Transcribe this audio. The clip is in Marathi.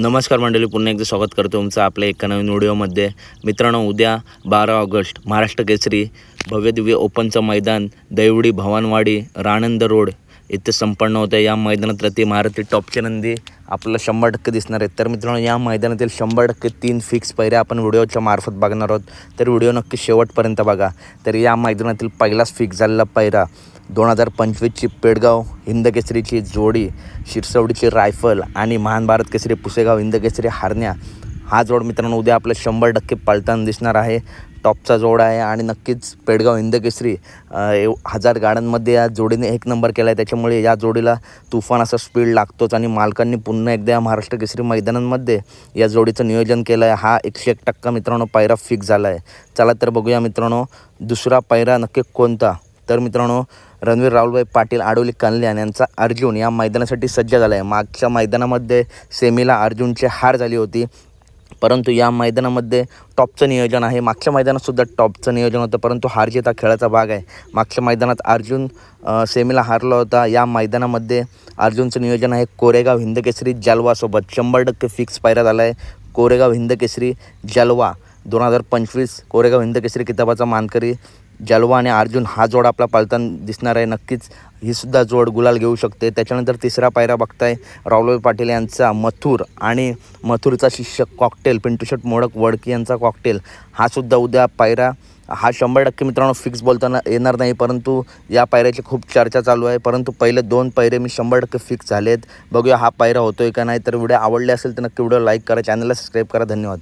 नमस्कार मंडळी पुन्हा एकदा स्वागत करतो तुमचं आपल्या एका नवीन व्हिडिओमध्ये. मित्रांनो उद्या बारा ऑगस्ट महाराष्ट्र केसरी भव्यदिव्य ओपनचं मैदान दैवडी भवानवाडी राणंद रोड इथे संपन्न होतं. या मैदानात रती महारथी टॉपच्या नंदी आपल्याला शंभर टक्के दिसणार आहेत. तर मित्रांनो या मैदानातील शंभर टक्के तीन फिक्स पहिऱ्या आपण व्हिडिओच्या मार्फत बघणार आहोत. तर व्हिडिओ नक्की शेवटपर्यंत बघा. तर या मैदानातील पहिलाच फिक्स झालेला पहिरा. दोन हजार पंचवीसची पेडगाव हिंदकेसरीची जोडी शिरसवडीची रायफल आणि महान भारत केसरी पुसेगाव हिंदकेसरी हारण्या हा जोड मित्रांनो उद्या आपलं शंभर टक्के पालताना दिसणार आहे. टॉपचा जोड आहे आणि नक्कीच पेडगाव हिंदकेसरी हजार गाड्यांमध्ये या जोडीने एक नंबर केला आहे त्याच्यामुळे या जोडीला तुफान असा स्पीड लागतोच आणि मालकांनी पुन्हा एकदा या महाराष्ट्र केसरी मैदानांमध्ये या जोडीचं नियोजन केलं आहे हा एकशे एक टक्का मित्रांनो पायरा फिक्स झाला आहे चला तर बघूया मित्रांनो दुसरा पायरा नक्की कोणता? तर मित्रांनो रणवीर राहुलभाई पाटील आडोली कल्याण यांचा अर्जुन या मैदानासाठी सज्ज झाला आहे मागच्या मैदानामध्ये सेमीला अर्जुनची हार झाली होती. परंतु या मैदानामध्ये टॉपचं नियोजन आहे. मागच्या मैदानातसुद्धा टॉपचं नियोजन होतं परंतु हार जीत हा खेळाचा भाग आहे. मागच्या मैदानात अर्जुन सेमीला हारला होता. या मैदानामध्ये अर्जुनचं नियोजन आहे कोरेगाव हिंदकेसरी जलवासोबत. शंभर टक्के फिक्स पायरा झाला आहे कोरेगाव हिंदकेसरी जलवा. दोन हजार पंचवीस कोरेगाव हिंद केसरी किताबाचा मानकरी जलवा आणि अर्जुन हा जोड आपला पालताना दिसणार आहे. नक्कीच ही सुद्धा जोड गुलाल घेऊ शकते. त्याच्यानंतर तिसरा पायरा बघताय राहुलभाई पाटील यांचा मथुर आणि मथुरचा शिष्य कॉकटेल पिंटूशट मोडक वडकी यांचा कॉकटेल. हा सुद्धा उद्या पायरा. हा शंभर टक्के मित्रांनो फिक्स बोलताना येणार नाही परंतु या पायऱ्याची खूप चर्चा चालू आहे. परंतु पहिले दोन पायरे मी शंभर टक्के फिक्स झाले आहेत बघूया हा पायरा होतोय का नाही. तर व्हिडिओ आवडले असेल तर नक्की व्हिडिओ लाईक करा चॅनलला सबस्क्राईब करा. धन्यवाद.